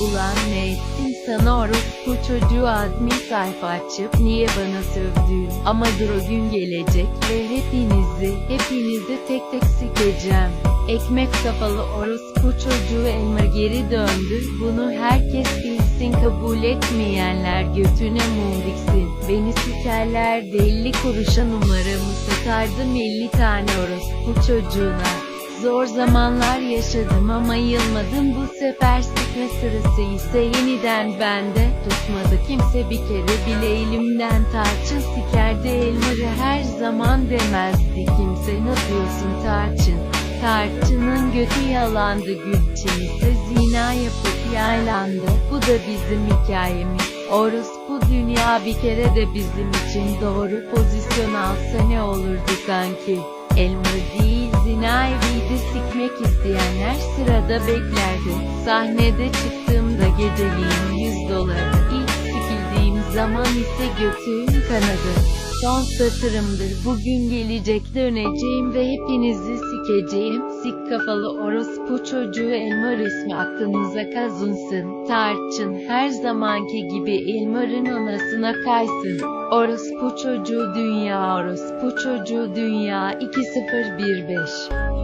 yalan ne ettim sana orospu çocuğu admin sayfa açıp niye bana sövdün? Ama dur o gün gelecek ve hepinizi hepinizi tek tek sikeceğim. Ekmek kafalı orospu çocuğu Elmer geri döndü. Bunu herkes bilsin kabul etmeyenler götüne mum diksin. Beni sikerler deli kuruşa numaramı satardım 50 tane orospu çocuğuna Zor zamanlar yaşadım ama yılmadım. Bu sefer sıkma sırası ise yeniden bende. Tutmadı kimse bir kere bile elimden. Tarçın sikerdi elleri her zaman demezdi. Kimse ne diyorsun tarçın? Tarçının götü yalandı. Gülçin ise zina yapıp yaylandı. Bu da bizim hikayemiz. Orospu dünya bir kere de bizim için doğru pozisyon alsa ne olurdu sanki Elma değil zina eviydi sikmek isteyenler sırada beklerdi. Sahnede çıktığımda geceliğim 100 doları. İlk sikildiğim zaman ise götüm kanadı. Son satırımdır. Bugün gelecek döneceğim ve hepinizi sikeceğim. Sik kafalı orospu çocuğu Elmar ismi aklınıza kazınsın. Tarçın her zamanki gibi Elmar'ın anasına kaysın. Orospu çocuğu dünya orospu çocuğu dünya. 2015